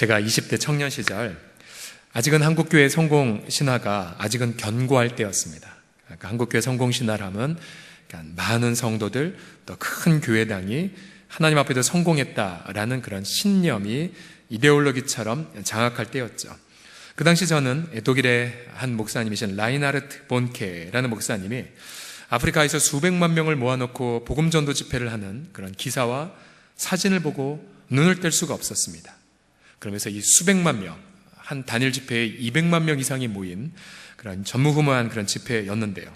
제가 20대 청년 시절 아직은 한국교회 성공 신화가 아직은 견고할 때였습니다. 그러니까 한국교회 성공 신화라면 그러니까 많은 성도들 또 큰 교회당이 하나님 앞에도 성공했다라는 그런 신념이 이데올로기처럼 장악할 때였죠. 그 당시 저는 독일의 한 목사님이신 라이나르트 본케라는 목사님이 아프리카에서 수백만 명을 모아놓고 복음전도 집회를 하는 그런 기사와 사진을 보고 눈을 뗄 수가 없었습니다. 그러면서 이 수백만 명, 한 단일 집회에 200만 명 이상이 모인 그런 전무후무한 그런 집회였는데요.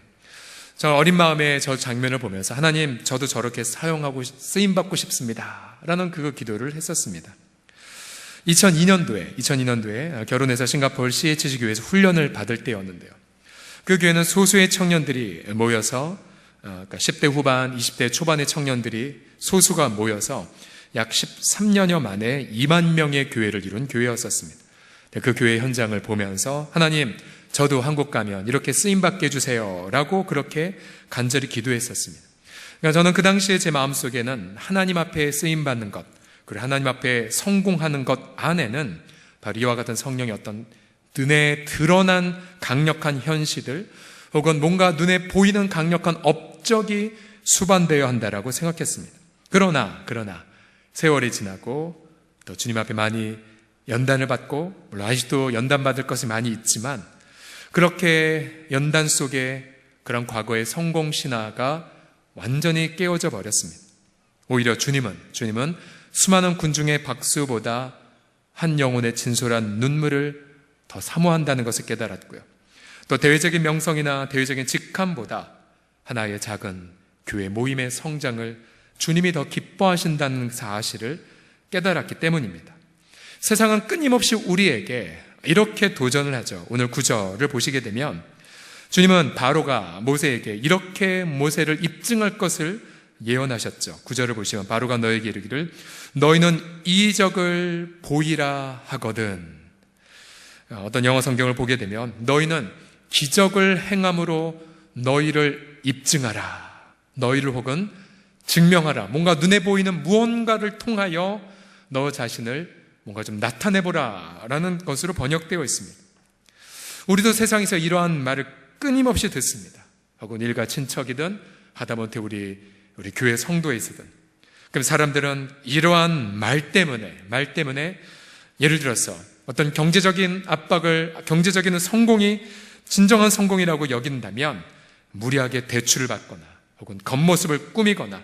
저 어린 마음에 저 장면을 보면서 하나님, 저도 저렇게 사용하고 쓰임받고 싶습니다. 라는 그 기도를 했었습니다. 2002년도에, 2002년도에 결혼해서 싱가포르 CHG 교회에서 훈련을 받을 때였는데요. 그 교회는 소수의 청년들이 모여서, 어, 그러니까 10대 후반, 20대 초반의 청년들이 소수가 모여서 약 13년여 만에 2만 명의 교회를 이룬 교회였었습니다. 그 교회 현장을 보면서 하나님, 저도 한국 가면 이렇게 쓰임받게 해주세요. 라고 그렇게 간절히 기도했었습니다. 그러니까 저는 그 당시에 제 마음속에는 하나님 앞에 쓰임받는 것, 그리고 하나님 앞에 성공하는 것 안에는 바로 이와 같은 성령의 어떤 눈에 드러난 강력한 현실들 혹은 뭔가 눈에 보이는 강력한 업적이 수반되어야 한다라고 생각했습니다. 그러나, 그러나 세월이 지나고 또 주님 앞에 많이 연단을 받고 물론 아직도 연단 받을 것이 많이 있지만 그렇게 연단 속에 그런 과거의 성공 신화가 완전히 깨어져 버렸습니다. 오히려 주님은 주님은 수많은 군중의 박수보다 한 영혼의 진솔한 눈물을 더 사모한다는 것을 깨달았고요. 또 대외적인 명성이나 대외적인 직함보다 하나의 작은 교회 모임의 성장을 주님이 더 기뻐하신다는 사실을 깨달았기 때문입니다. 세상은 끊임없이 우리에게 이렇게 도전을 하죠. 오늘 구절을 보시게 되면 주님은 바로가 모세에게 이렇게 모세를 입증할 것을 예언하셨죠. 구절을 보시면 바로가 너에게 이르기를 너희는 이적을 보이라 하거든. 어떤 영어 성경을 보게 되면 너희는 기적을 행함으로 너희를 입증하라. 너희를 혹은 증명하라. 뭔가 눈에 보이는 무언가를 통하여 너 자신을 뭔가 좀 나타내보라. 라는 것으로 번역되어 있습니다. 우리도 세상에서 이러한 말을 끊임없이 듣습니다. 혹은 일가 친척이든 하다못해 우리, 우리 교회 성도에 있든 그럼 사람들은 이러한 말 때문에, 말 때문에 예를 들어서 어떤 경제적인 압박을, 경제적인 성공이 진정한 성공이라고 여긴다면 무리하게 대출을 받거나 혹은 겉모습을 꾸미거나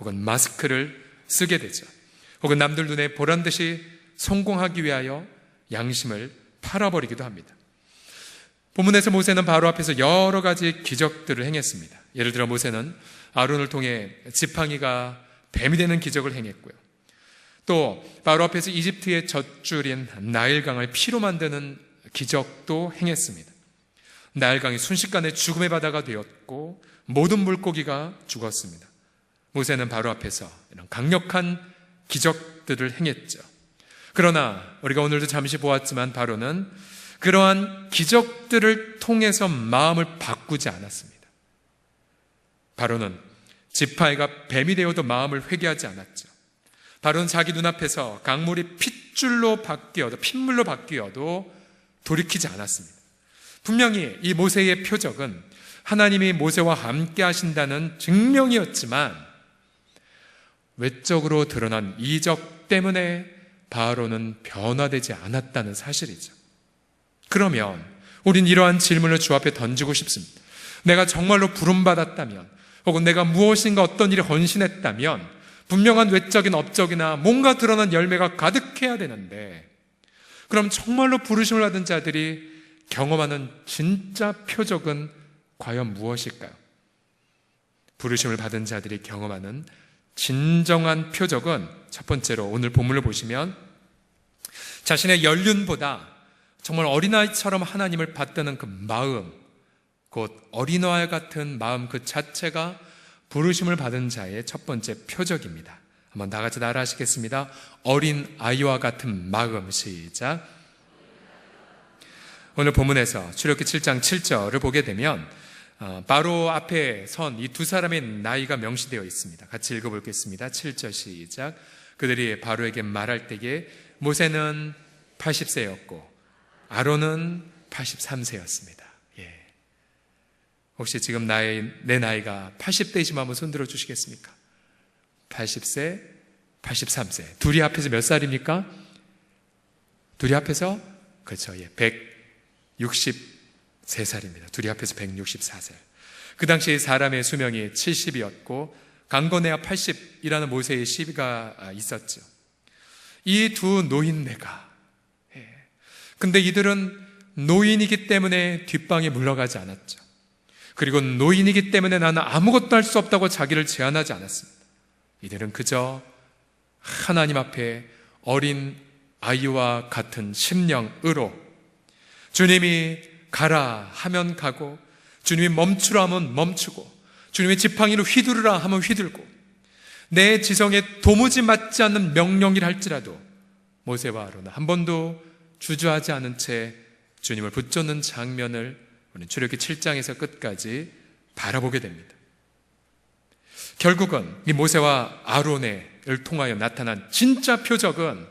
혹은 마스크를 쓰게 되죠. 혹은 남들 눈에 보란 듯이 성공하기 위하여 양심을 팔아버리기도 합니다. 본문에서 모세는 바로 앞에서 여러 가지 기적들을 행했습니다. 예를 들어 모세는 아론을 통해 지팡이가 뱀이 되는 기적을 행했고요. 또 바로 앞에서 이집트의 젖줄인 나일강을 피로 만드는 기적도 행했습니다. 나일강이 순식간에 죽음의 바다가 되었고 모든 물고기가 죽었습니다. 모세는 바로 앞에서 이런 강력한 기적들을 행했죠. 그러나 우리가 오늘도 잠시 보았지만 바로는 그러한 기적들을 통해서 마음을 바꾸지 않았습니다. 바로는 지파이가 뱀이 되어도 마음을 회개하지 않았죠. 바로는 자기 눈앞에서 강물이 핏줄로 바뀌어도 핏물로 바뀌어도 돌이키지 않았습니다. 분명히 이 모세의 표적은 하나님이 모세와 함께 하신다는 증명이었지만 외적으로 드러난 이적 때문에 바로는 변화되지 않았다는 사실이죠. 그러면 우린 이러한 질문을 주 앞에 던지고 싶습니다. 내가 정말로 부름받았다면, 혹은 내가 무엇인가 어떤 일에 헌신했다면, 분명한 외적인 업적이나 뭔가 드러난 열매가 가득해야 되는데, 그럼 정말로 부르심을 받은 자들이 경험하는 진짜 표적은 과연 무엇일까요? 부르심을 받은 자들이 경험하는 진정한 표적은 첫 번째로 오늘 본문을 보시면 자신의 연륜보다 정말 어린아이처럼 하나님을 받드는 그 마음, 곧 어린아이 같은 마음 그 자체가 부르심을 받은 자의 첫 번째 표적입니다. 한번 다 같이 따라 하시겠습니다. 어린 아이와 같은 마음 시작. 오늘 본문에서 출애굽기 7장 7절을 보게 되면 어, 바로 앞에 선 이 두 사람의 나이가 명시되어 있습니다. 같이 읽어보겠습니다. 7절 시작. 그들이 바로에게 말할 때에 모세는 80세였고 아론은 83세였습니다. 예. 혹시 지금 나의 내 나이가 80대이시면 한번 손들어 주시겠습니까? 80세, 83세. 둘이 합해서 몇 살입니까? 둘이 합해서 그렇죠. 예. 163살입니다. 둘이 합해서 164살. 그 당시 사람의 수명이 70이었고 강건해야 80이라는 모세의 시비가 있었죠. 이 두 노인네가 예. 근데 이들은 노인이기 때문에 뒷방에 물러가지 않았죠. 그리고 노인이기 때문에 나는 아무것도 할 수 없다고 자기를 제안하지 않았습니다. 이들은 그저 하나님 앞에 어린 아이와 같은 심령으로 주님이 가라 하면 가고 주님이 멈추라 하면 멈추고 주님의 지팡이를 휘두르라 하면 휘둘고 내 지성에 도무지 맞지 않는 명령이라 할지라도 모세와 아론은 한 번도 주저하지 않은 채 주님을 붙잡는 장면을 우리는 출애굽기 7장에서 끝까지 바라보게 됩니다. 결국은 이 모세와 아론을 통하여 나타난 진짜 표적은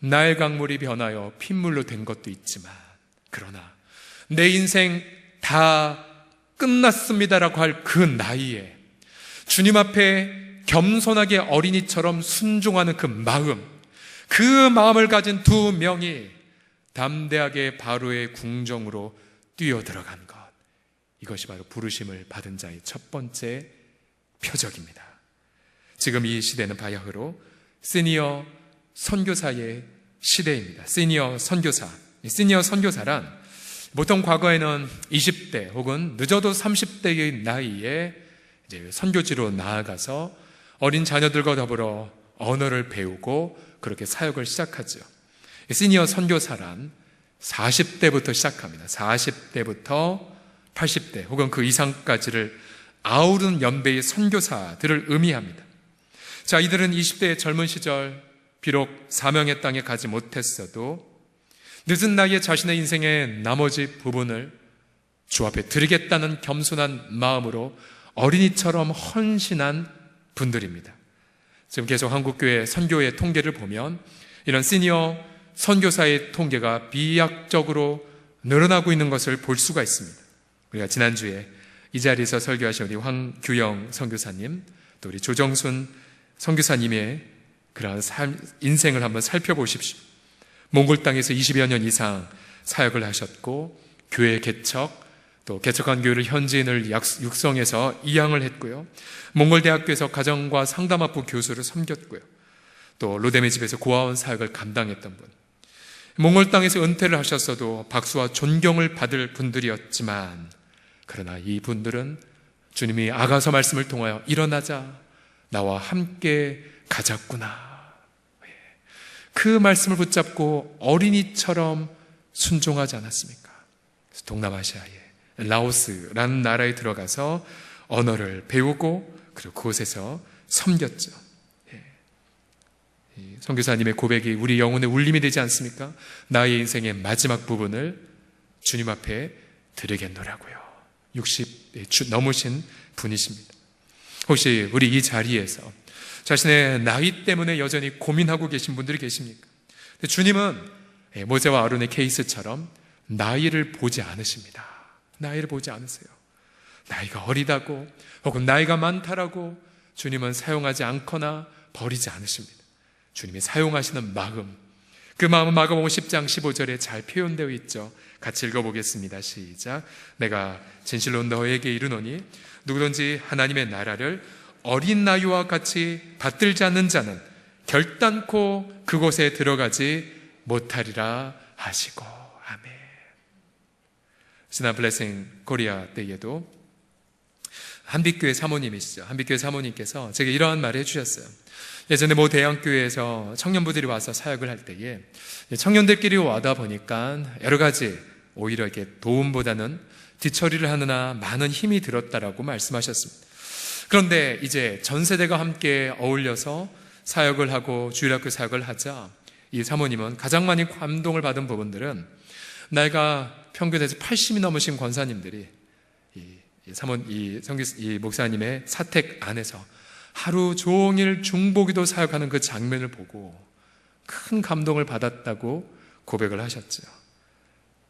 나의 강물이 변하여 핏물로 된 것도 있지만 그러나 내 인생 다 끝났습니다라고 할 그 나이에 주님 앞에 겸손하게 어린이처럼 순종하는 그 마음, 그 마음을 가진 두 명이 담대하게 바로의 궁정으로 뛰어들어간 것. 이것이 바로 부르심을 받은 자의 첫 번째 표적입니다. 지금 이 시대는 바야흐로 시니어 선교사의 시대입니다. 시니어 선교사. 시니어 선교사란 보통 과거에는 20대 혹은 늦어도 30대의 나이에 선교지로 나아가서 어린 자녀들과 더불어 언어를 배우고 그렇게 사역을 시작하죠. 시니어 선교사란 40대부터 시작합니다. 40대부터 80대 혹은 그 이상까지를 아우르는 연배의 선교사들을 의미합니다. 자, 이들은 20대의 젊은 시절 비록 사명의 땅에 가지 못했어도 늦은 나이에 자신의 인생의 나머지 부분을 주 앞에 드리겠다는 겸손한 마음으로 어린이처럼 헌신한 분들입니다. 지금 계속 한국교회 선교의 통계를 보면 이런 시니어 선교사의 통계가 비약적으로 늘어나고 있는 것을 볼 수가 있습니다. 우리가 지난주에 이 자리에서 설교하신 우리 황규영 선교사님, 또 우리 조정순 선교사님의 그러한 삶, 인생을 한번 살펴보십시오. 몽골 땅에서 20여 년 이상 사역을 하셨고, 교회 개척, 또 개척한 교회를 현지인을 육성해서 이양을 했고요. 몽골 대학교에서 가정과 상담학부 교수를 섬겼고요. 또 로데메 집에서 고아원 사역을 감당했던 분. 몽골 땅에서 은퇴를 하셨어도 박수와 존경을 받을 분들이었지만 그러나 이 분들은 주님이 아가서 말씀을 통하여 일어나자 나와 함께 가졌구나. 그 말씀을 붙잡고 어린이처럼 순종하지 않았습니까? 동남아시아에 라오스라는 나라에 들어가서 언어를 배우고 그리고 그곳에서 섬겼죠. 성교사님의 고백이 우리 영혼의 울림이 되지 않습니까? 나의 인생의 마지막 부분을 주님 앞에 드리겠노라고요. 60 넘으신 분이십니다. 혹시 우리 이 자리에서 자신의 나이 때문에 여전히 고민하고 계신 분들이 계십니까? 주님은 모세와 아론의 케이스처럼 나이를 보지 않으십니다. 나이를 보지 않으세요. 나이가 어리다고 혹은 나이가 많다라고 주님은 사용하지 않거나 버리지 않으십니다. 주님이 사용하시는 마음, 그 마음은 마가복음 10장 15절에 잘 표현되어 있죠. 같이 읽어보겠습니다. 시작. 내가 진실로 너에게 이르노니 누구든지 하나님의 나라를 어린 나이와 같이 받들지 않는 자는 결단코 그곳에 들어가지 못하리라 하시고 아멘. 지난 블레싱 코리아 때에도 한빛교회 사모님이시죠. 한빛교회 사모님께서 제게 이러한 말을 해주셨어요. 예전에 모 대형교회에서 청년부들이 와서 사역을 할 때에 청년들끼리 와다 보니까 여러 가지 오히려 이렇게 도움보다는 뒤처리를 하느나 많은 힘이 들었다라고 말씀하셨습니다. 그런데 이제 전 세대가 함께 어울려서 사역을 하고 주일학교 사역을 하자 이 사모님은 가장 많이 감동을 받은 부분들은 나이가 평균에서 80이 넘으신 권사님들이 이 사모 이 성기 이 목사님의 사택 안에서 하루 종일 중보기도 사역하는 그 장면을 보고 큰 감동을 받았다고 고백을 하셨죠.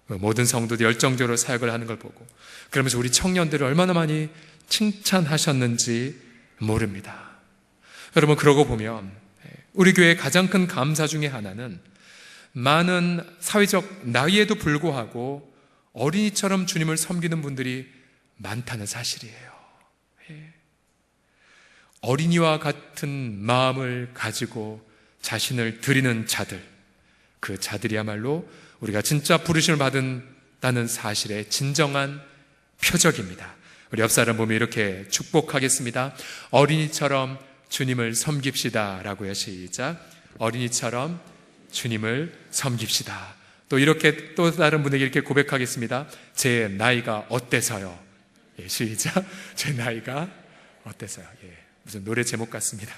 모든 성도들이 열정적으로 사역을 하는 걸 보고 그러면서 우리 청년들을 얼마나 많이 칭찬하셨는지 모릅니다. 여러분 그러고 보면 우리 교회의 가장 큰 감사 중의 하나는 많은 사회적 나이에도 불구하고 어린이처럼 주님을 섬기는 분들이 많다는 사실이에요. 예. 어린이와 같은 마음을 가지고 자신을 드리는 자들, 그 자들이야말로 우리가 진짜 부르심을 받은다는 사실의 진정한 표적입니다. 우리 옆 사람 보면 이렇게 축복하겠습니다. 어린이처럼 주님을 섬깁시다. 라고요. 시작. 어린이처럼 주님을 섬깁시다. 또 이렇게 또 다른 분에게 이렇게 고백하겠습니다. 제 나이가 어때서요? 예, 시작. 제 나이가 어때서요? 예, 무슨 노래 제목 같습니다.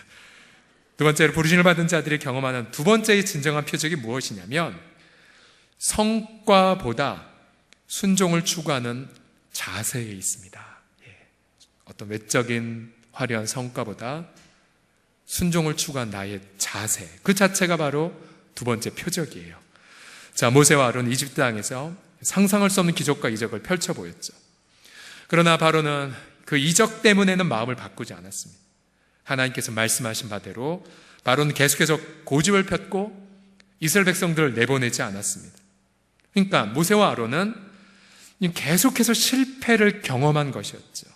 두 번째로 부르심을 받은 자들이 경험하는 두 번째의 진정한 표적이 무엇이냐면 성과보다 순종을 추구하는 자세에 있습니다. 예, 어떤 외적인 화려한 성과보다 순종을 추구한 나의 자세, 그 자체가 바로 두 번째 표적이에요. 자, 모세와 아론 이집트 땅에서 상상할 수 없는 기적과 이적을 펼쳐 보였죠. 그러나 바로는 그 이적 때문에는 마음을 바꾸지 않았습니다. 하나님께서 말씀하신 바대로 바로는 계속해서 고집을 폈고 이스라엘 백성들을 내보내지 않았습니다. 그러니까 모세와 아론은 계속해서 실패를 경험한 것이었죠.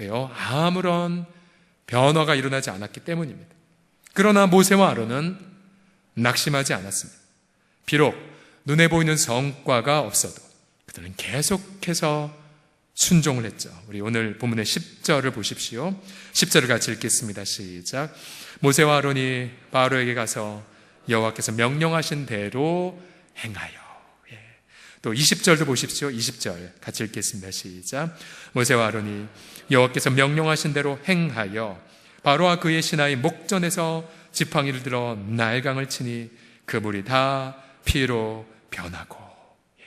왜요? 아무런 변화가 일어나지 않았기 때문입니다. 그러나 모세와 아론은 낙심하지 않았습니다. 비록 눈에 보이는 성과가 없어도 그들은 계속해서 순종을 했죠. 우리 오늘 본문의 10절을 보십시오. 10절을 같이 읽겠습니다. 시작. 모세와 아론이 바로에게 가서 여호와께서 명령하신 대로 행하여. 예. 또 20절도 보십시오. 20절 같이 읽겠습니다. 시작. 모세와 아론이 여호와께서 명령하신 대로 행하여 바로와 그의 신하의 목전에서 지팡이를 들어 날강을 치니 그 물이 다 피로 변하고 예.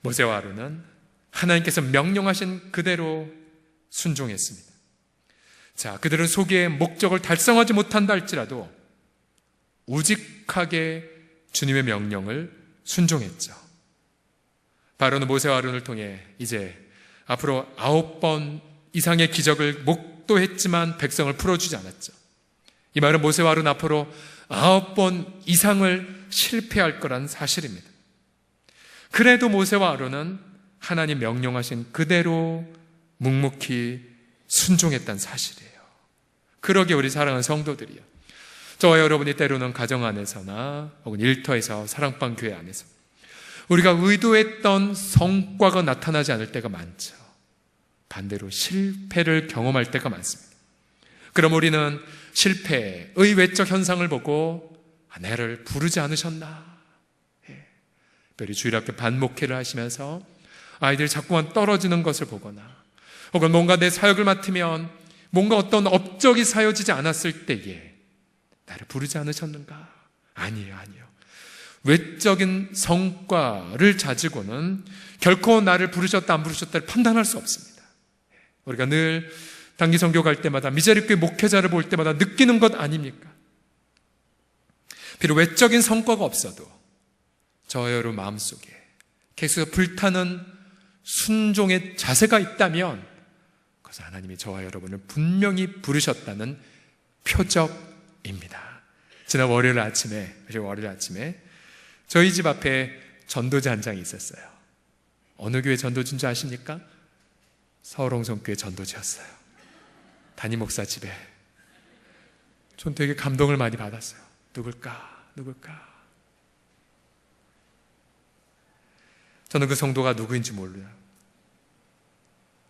모세와 아론은 하나님께서 명령하신 그대로 순종했습니다. 자, 그들은 속에 목적을 달성하지 못한다 할지라도 우직하게 주님의 명령을 순종했죠. 바로는 모세와 아론을 통해 이제 앞으로 아홉 번 이상의 기적을 목도했지만 백성을 풀어주지 않았죠. 이 말은 모세와 아론 앞으로 아홉 번 이상을 실패할 거란 사실입니다. 그래도 모세와 아론은 하나님 명령하신 그대로 묵묵히 순종했던 사실이에요. 그러게 우리 사랑하는 성도들이요. 저와 여러분이 때로는 가정 안에서나 혹은 일터에서 사랑방 교회 안에서 우리가 의도했던 성과가 나타나지 않을 때가 많죠. 반대로 실패를 경험할 때가 많습니다. 그럼 우리는 실패의 외적 현상을 보고 아, 나를 부르지 않으셨나? 예. 별이 주일 학교 반목회를 하시면서 아이들이 자꾸만 떨어지는 것을 보거나 혹은 뭔가 내 사역을 맡으면 뭔가 어떤 업적이 사여지지 않았을 때에 나를 부르지 않으셨는가? 아니에요, 아니에요. 외적인 성과를 가지고는 결코 나를 부르셨다 안 부르셨다를 판단할 수 없습니다. 우리가 늘 단기 선교 갈 때마다 미자립교회 목회자를 볼 때마다 느끼는 것 아닙니까? 비록 외적인 성과가 없어도 저 여러분 마음속에 계속 불타는 순종의 자세가 있다면 그것은 하나님이 저와 여러분을 분명히 부르셨다는 표적입니다. 지난 월요일 아침에, 월요일 아침에 저희 집 앞에 전도지 한 장이 있었어요. 어느 교회 전도지인 줄 아십니까? 서울홍성교회 전도지였어요. 담임 목사 집에. 전 되게 감동을 많이 받았어요. 누굴까? 누굴까? 저는 그 성도가 누구인지 몰라요.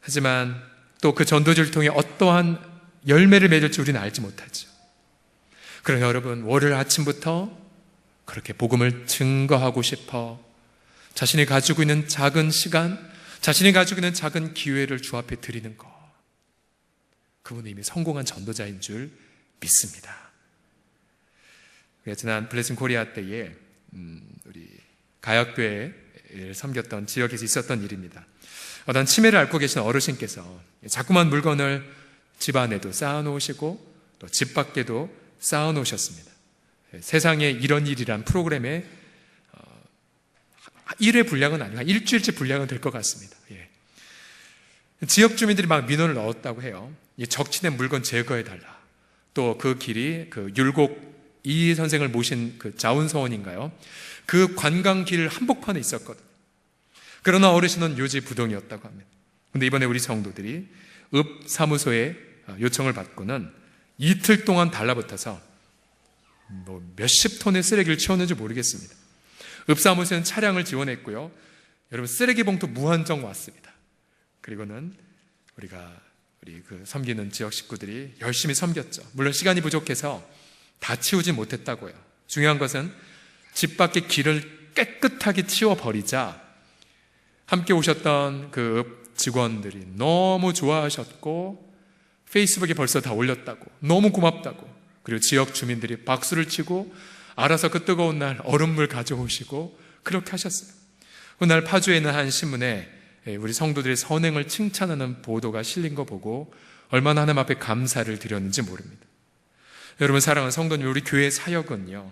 하지만 또 그 전도지를 통해 어떠한 열매를 맺을지 우리는 알지 못하죠. 그러나 여러분, 월요일 아침부터 그렇게 복음을 증거하고 싶어 자신이 가지고 있는 작은 시간, 자신이 가지고 있는 작은 기회를 주 앞에 드리는 것. 그분은 이미 성공한 전도자인 줄 믿습니다. 지난 블레싱 코리아 때에 음, 우리 가역교회를 섬겼던 지역에서 있었던 일입니다. 어떤 치매를 앓고 계신 어르신께서 자꾸만 물건을 집 안에도 쌓아놓으시고 또 집 밖에도 쌓아놓으셨습니다. 세상에 이런 일이란 프로그램에 일회 분량은 아니고 한 일주일치 분량은 될 것 같습니다. 예. 지역 주민들이 막 민원을 넣었다고 해요. 이 적치된 물건 제거해 달라. 또 그 길이 그 율곡 이 선생을 모신 그 자운서원인가요? 그 관광길 한복판에 있었거든요. 그러나 어르신은 요지 부동이었다고 합니다. 근데 이번에 우리 성도들이 읍 사무소에 요청을 받고는 이틀 동안 달라붙어서 뭐 몇십 톤의 쓰레기를 치웠는지 모르겠습니다. 읍사무소는 차량을 지원했고요. 여러분 쓰레기 봉투 무한정 왔습니다. 그리고는 우리가 우리 그 섬기는 지역 식구들이 열심히 섬겼죠. 물론 시간이 부족해서 다 치우지 못했다고요. 중요한 것은 집 밖의 길을 깨끗하게 치워 버리자 함께 오셨던 그 직원들이 너무 좋아하셨고 페이스북에 벌써 다 올렸다고 너무 고맙다고 그리고 지역 주민들이 박수를 치고 알아서 그 뜨거운 날 얼음물 가져오시고 그렇게 하셨어요. 그날 파주에 있는 한 신문에 우리 성도들의 선행을 칭찬하는 보도가 실린 거 보고 얼마나 하나님 앞에 감사를 드렸는지 모릅니다. 여러분 사랑하는 성도님 우리 교회 사역은요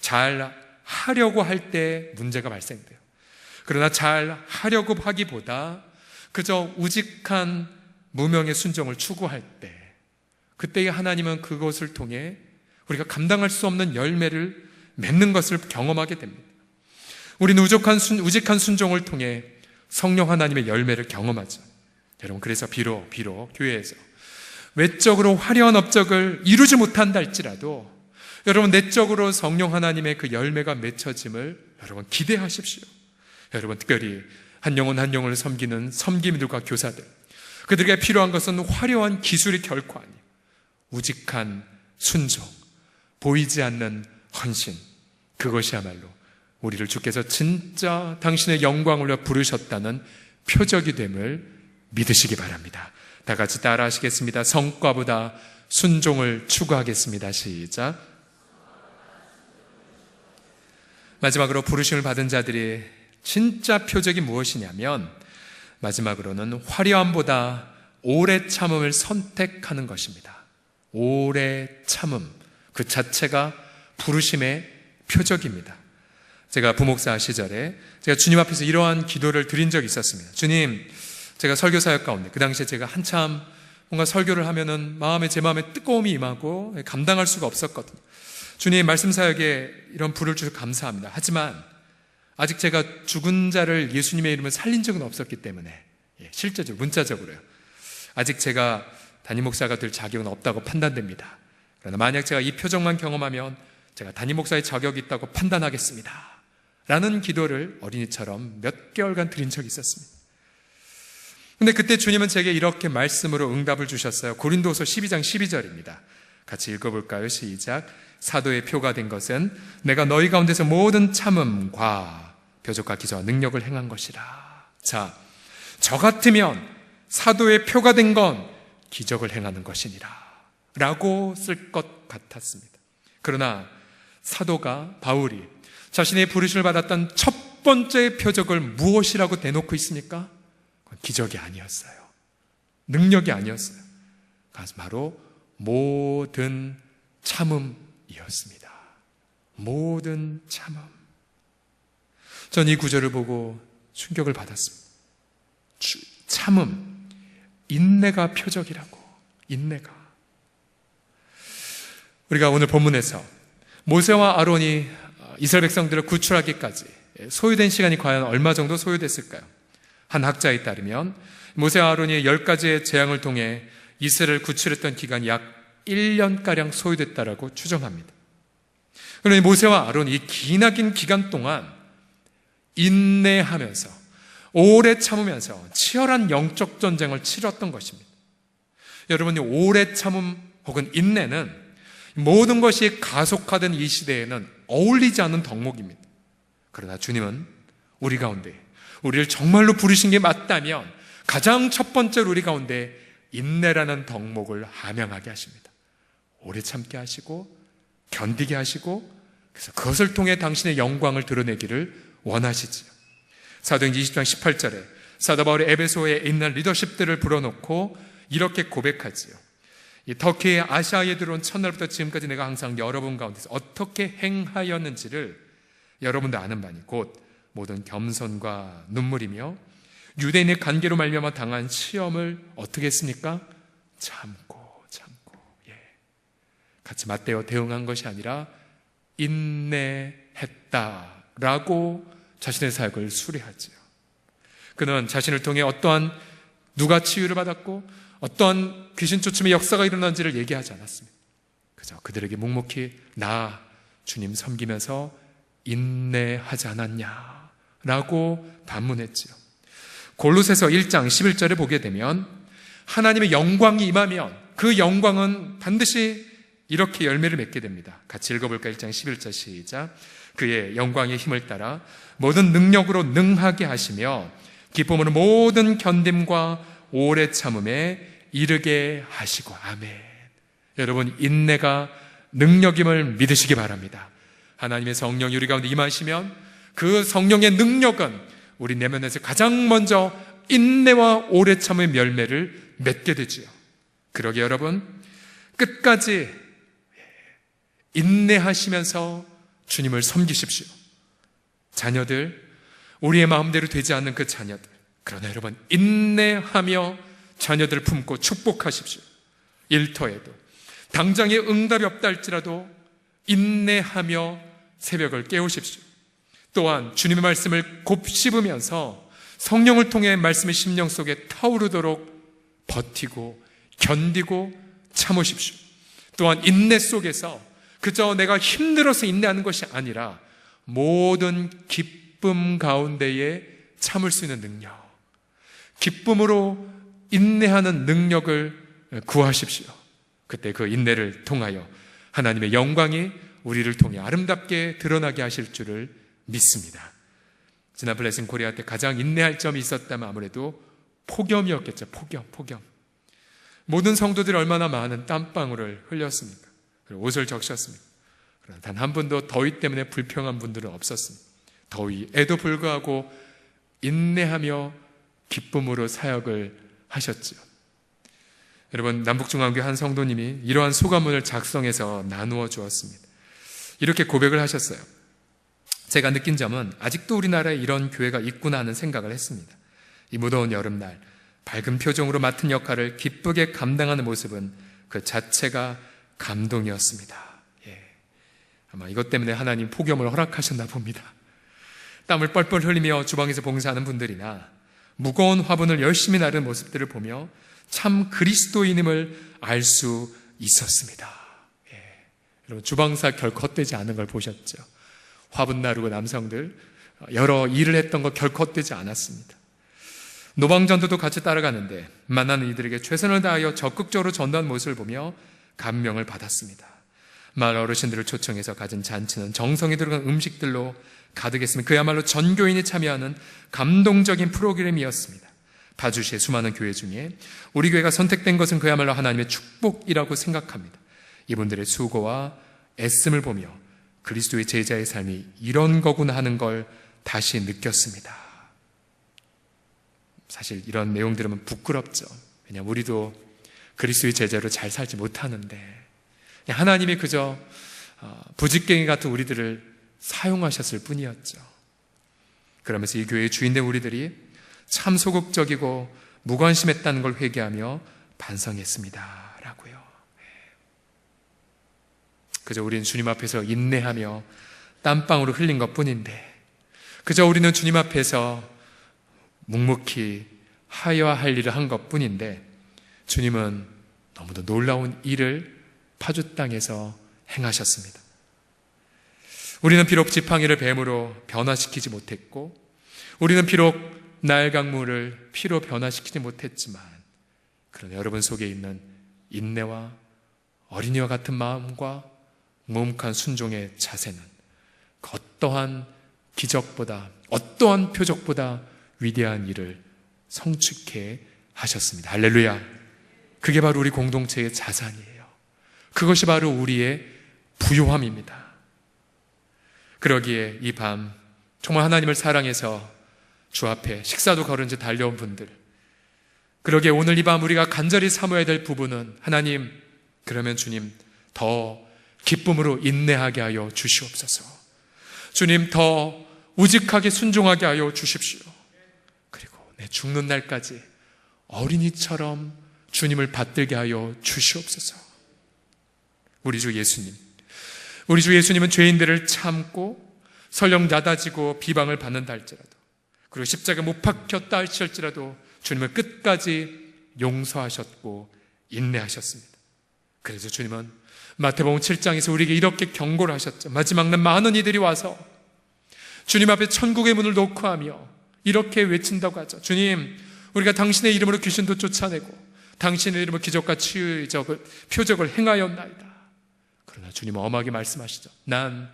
잘 하려고 할 때 문제가 발생돼요. 그러나 잘 하려고 하기보다 그저 우직한 무명의 순종을 추구할 때 그때에 하나님은 그것을 통해 우리가 감당할 수 없는 열매를 맺는 것을 경험하게 됩니다. 우리는 우직한, 순, 우직한 순종을 통해 성령 하나님의 열매를 경험하죠. 여러분, 그래서 비록, 비록 교회에서 외적으로 화려한 업적을 이루지 못한다 할지라도 여러분, 내적으로 성령 하나님의 그 열매가 맺혀짐을 여러분 기대하십시오. 여러분, 특별히 한 영혼 한 영혼을 섬기는 섬김들과 교사들. 그들에게 필요한 것은 화려한 기술이 결코 아니에요. 우직한 순종, 보이지 않는 헌신. 그것이야말로 우리를 주께서 진짜 당신의 영광을 위해 부르셨다는 표적이 됨을 믿으시기 바랍니다. 다 같이 따라 하시겠습니다. 성과보다 순종을 추구하겠습니다. 시작. 마지막으로 부르심을 받은 자들이 진짜 표적이 무엇이냐면 마지막으로는 화려함보다 오래 참음을 선택하는 것입니다. 오래 참음 그 자체가 부르심의 표적입니다. 제가 부목사 시절에 제가 주님 앞에서 이러한 기도를 드린 적이 있었습니다. 주님, 제가 설교 사역 가운데 그 당시에 제가 한참 뭔가 설교를 하면은 마음에 제 마음에 뜨거움이 임하고 감당할 수가 없었거든요. 주님 말씀 사역에 이런 불을 주셔서 감사합니다. 하지만 아직 제가 죽은 자를 예수님의 이름을 살린 적은 없었기 때문에 예, 실제적으로 문자적으로요. 아직 제가 담임 목사가 될 자격은 없다고 판단됩니다. 그러나 만약 제가 이 표정만 경험하면 제가 담임 목사의 자격이 있다고 판단하겠습니다. 라는 기도를 어린이처럼 몇 개월간 드린 적이 있었습니다. 근데 그때 주님은 제게 이렇게 말씀으로 응답을 주셨어요. 고린도서 12장 12절입니다. 같이 읽어볼까요? 시작. 사도의 표가 된 것은 내가 너희 가운데서 모든 참음과 표적과 기저와 능력을 행한 것이라. 자, 저 같으면 사도의 표가 된 건 기적을 행하는 것이니라. 라고 쓸 것 같았습니다. 그러나 사도가 바울이 자신의 부르심을 받았던 첫 번째 표적을 무엇이라고 대놓고 있습니까? 기적이 아니었어요. 능력이 아니었어요. 바로 모든 참음이었습니다. 모든 참음. 전 이 구절을 보고 충격을 받았습니다. 참음, 인내가 표적이라고, 인내가. 우리가 오늘 본문에서 모세와 아론이 이스라엘 백성들을 구출하기까지 소요된 시간이 과연 얼마 정도 소요됐을까요? 한 학자에 따르면 모세와 아론이 열 가지의 재앙을 통해 이스라엘을 구출했던 기간이 약 1년가량 소요됐다라고 추정합니다. 그러니 모세와 아론이 이 기나긴 기간 동안 인내하면서 오래 참으면서 치열한 영적 전쟁을 치렀던 것입니다. 여러분이 오래 참음 혹은 인내는 모든 것이 가속화된 이 시대에는 어울리지 않는 덕목입니다. 그러나 주님은 우리 가운데 우리를 정말로 부르신 게 맞다면 가장 첫 번째로 우리 가운데 인내라는 덕목을 함양하게 하십니다. 오래 참게 하시고 견디게 하시고 그래서 그것을 통해 당신의 영광을 드러내기를 원하시지요. 사도행전 20장 18절에 사도 바울이 에베소에 있는 리더십들을 불어놓고 이렇게 고백하지요. 이 터키의 아시아에 들어온 첫날부터 지금까지 내가 항상 여러분 가운데서 어떻게 행하였는지를 여러분도 아는 바니 곧 모든 겸손과 눈물이며 유대인의 관계로 말미암아 당한 시험을 어떻게 했습니까? 참고 참고 예. 같이 맞대어 대응한 것이 아니라 인내했다라고 자신의 사역을 수리하지요. 그는 자신을 통해 어떠한 누가 치유를 받았고 어떠한 귀신 쫓음의 역사가 일어난지를 얘기하지 않았습니다. 그저 그들에게 묵묵히 나 주님 섬기면서 인내하지 않았냐 라고 반문했지요. 골로새서 1장 11절에 보게 되면 하나님의 영광이 임하면 그 영광은 반드시 이렇게 열매를 맺게 됩니다. 같이 읽어볼까? 1장 11절 시작. 그의 영광의 힘을 따라 모든 능력으로 능하게 하시며 기쁨으로 모든 견딤과 오래 참음에 이르게 하시고 아멘. 여러분 인내가 능력임을 믿으시기 바랍니다. 하나님의 성령이 우리 가운데 임하시면 그 성령의 능력은 우리 내면에서 가장 먼저 인내와 오래 참의 열매를 맺게 되지요. 그러게 여러분 끝까지 인내하시면서 주님을 섬기십시오. 자녀들 우리의 마음대로 되지 않는 그 자녀들 그러나 여러분 인내하며 자녀들을 품고 축복하십시오. 일터에도 당장에 응답이 없다 할지라도 인내하며 새벽을 깨우십시오. 또한 주님의 말씀을 곱씹으면서 성령을 통해 말씀의 심령 속에 타오르도록 버티고 견디고 참으십시오. 또한 인내 속에서 그저 내가 힘들어서 인내하는 것이 아니라 모든 기쁨 가운데에 참을 수 있는 능력, 기쁨으로 인내하는 능력을 구하십시오. 그때 그 인내를 통하여 하나님의 영광이 우리를 통해 아름답게 드러나게 하실 줄을 믿습니다. 지난 블레싱 코리아 때 가장 인내할 점이 있었다면 아무래도 폭염이었겠죠. 폭염, 폭염. 모든 성도들이 얼마나 많은 땀방울을 흘렸습니까? 그리고 옷을 적셨습니다. 그러나 단 한 분도 더위 때문에 불평한 분들은 없었습니다. 더위에도 불구하고 인내하며 기쁨으로 사역을 하셨지요. 여러분, 남북중앙교 한 성도님이 이러한 소감문을 작성해서 나누어 주었습니다. 이렇게 고백을 하셨어요. 제가 느낀 점은 아직도 우리나라에 이런 교회가 있구나 하는 생각을 했습니다. 이 무더운 여름날 밝은 표정으로 맡은 역할을 기쁘게 감당하는 모습은 그 자체가 감동이었습니다. 예. 아마 이것 때문에 하나님 폭염을 허락하셨나 봅니다. 땀을 뻘뻘 흘리며 주방에서 봉사하는 분들이나 무거운 화분을 열심히 나르는 모습들을 보며 참 그리스도인임을 알 수 있었습니다. 예. 여러분 주방사 결코 헛되지 않은 걸 보셨죠? 화분 나르고 남성들 여러 일을 했던 거 결코 헛되지 않았습니다. 노방전도도 같이 따라가는데 만나는 이들에게 최선을 다하여 적극적으로 전도한 모습을 보며 감명을 받았습니다. 마을 어르신들을 초청해서 가진 잔치는 정성이 들어간 음식들로 가득했으면 그야말로 전교인이 참여하는 감동적인 프로그램이었습니다. 파주시의 수많은 교회 중에 우리 교회가 선택된 것은 그야말로 하나님의 축복이라고 생각합니다. 이분들의 수고와 애씀을 보며 그리스도의 제자의 삶이 이런 거구나 하는 걸 다시 느꼈습니다. 사실 이런 내용 들으면 부끄럽죠. 왜냐하면 우리도 그리스도의 제자로 잘 살지 못하는데 하나님이 그저 어, 부직갱이 같은 우리들을 사용하셨을 뿐이었죠. 그러면서 이 교회의 주인된 우리들이 참 소극적이고 무관심했다는 걸 회개하며 반성했습니다. 라고요. 그저 우리는 주님 앞에서 인내하며 땀방으로 흘린 것 뿐인데, 그저 우리는 주님 앞에서 묵묵히 하여야 할 일을 한 것 뿐인데, 주님은 너무도 놀라운 일을 파주 땅에서 행하셨습니다. 우리는 비록 지팡이를 뱀으로 변화시키지 못했고, 우리는 비록 날강물을 피로 변화시키지 못했지만 그러나 여러분 속에 있는 인내와 어린이와 같은 마음과 묵묵한 순종의 자세는 그 어떠한 기적보다 어떠한 표적보다 위대한 일을 성취케 하셨습니다. 할렐루야. 그게 바로 우리 공동체의 자산이에요. 그것이 바로 우리의 부요함입니다. 그러기에 이 밤 정말 하나님을 사랑해서 주 앞에 식사도 거른 지 달려온 분들. 그러게 오늘 이 밤 우리가 간절히 삼아야 될 부분은 하나님, 그러면 주님 더 기쁨으로 인내하게 하여 주시옵소서. 주님 더 우직하게 순종하게 하여 주십시오. 그리고 내 죽는 날까지 어린이처럼 주님을 받들게 하여 주시옵소서. 우리 주 예수님. 우리 주 예수님은 죄인들을 참고 설령 낮아지고 비방을 받는다 할지라도 그리고 십자가 못 박혔다 할지라도 주님은 끝까지 용서하셨고 인내하셨습니다. 그래서 주님은 마태복음 7장에서 우리에게 이렇게 경고를 하셨죠. 마지막 날 많은 이들이 와서 주님 앞에 천국의 문을 놓고 하며 이렇게 외친다고 하죠. 주님, 우리가 당신의 이름으로 귀신도 쫓아내고 당신의 이름으로 기적과 치유의 표적을 행하였나이다. 그러나 주님은 엄하게 말씀하시죠. 난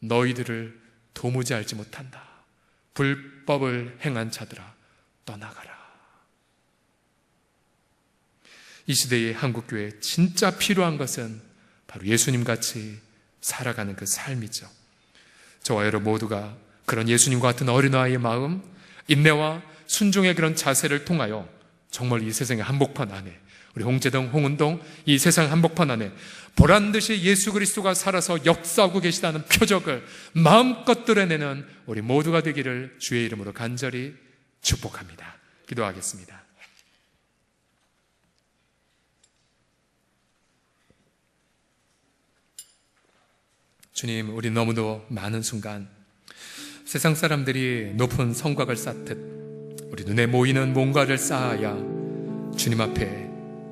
너희들을 도무지 알지 못한다. 불법을 행한 자들아 떠나가라. 이 시대의 한국교회에 진짜 필요한 것은 바로 예수님 같이 살아가는 그 삶이죠. 저와 여러분 모두가 그런 예수님과 같은 어린아이의 마음, 인내와 순종의 그런 자세를 통하여 정말 이 세상의 한복판 안에 우리 홍제동, 홍은동 이 세상 한복판 안에 보란 듯이 예수 그리스도가 살아서 역사하고 계시다는 표적을 마음껏 드러내는 우리 모두가 되기를 주의 이름으로 간절히 축복합니다. 기도하겠습니다. 주님, 우리 너무도 많은 순간 세상 사람들이 높은 성곽을 쌓듯 우리 눈에 모이는 뭔가를 쌓아야 주님 앞에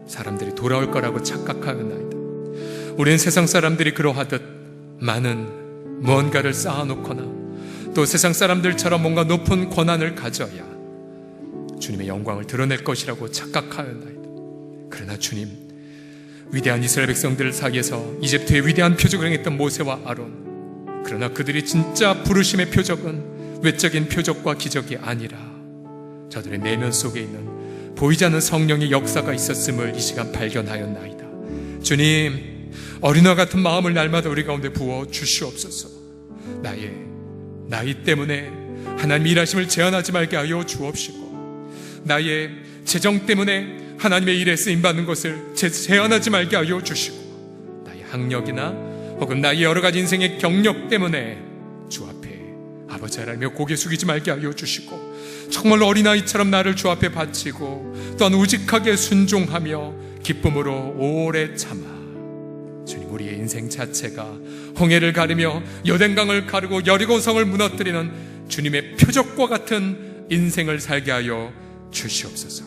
사람들이 돌아올 거라고 착각하였나이다. 우리는 세상 사람들이 그러하듯 많은 무언가를 쌓아놓거나 또 세상 사람들처럼 뭔가 높은 권한을 가져야 주님의 영광을 드러낼 것이라고 착각하였나이다. 그러나 주님, 위대한 이스라엘 백성들 사이에서 이집트의 위대한 표적을 행했던 모세와 아론. 그러나 그들이 진짜 부르심의 표적은 외적인 표적과 기적이 아니라 저들의 내면 속에 있는 보이지 않는 성령의 역사가 있었음을 이 시간 발견하였나이다. 주님, 어린아 같은 마음을 날마다 우리 가운데 부어 주시옵소서. 나의 나이 때문에 하나님 일하심을 제한하지 말게 하여 주옵시고, 나의 재정 때문에 하나님의 일에 쓰임 받는 것을 제한하지 말게 하여 주시고 나의 학력이나 혹은 나의 여러 가지 인생의 경력 때문에 주 앞에 아버지 하나님여 고개 숙이지 말게 하여 주시고 정말 어린아이처럼 나를 주 앞에 바치고 또한 우직하게 순종하며 기쁨으로 오래 참아 주님 우리의 인생 자체가 홍해를 가르며 여den강을 가르고 여리고성을 무너뜨리는 주님의 표적과 같은 인생을 살게 하여 주시옵소서.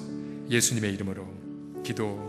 예수님의 이름으로 기도드립니다.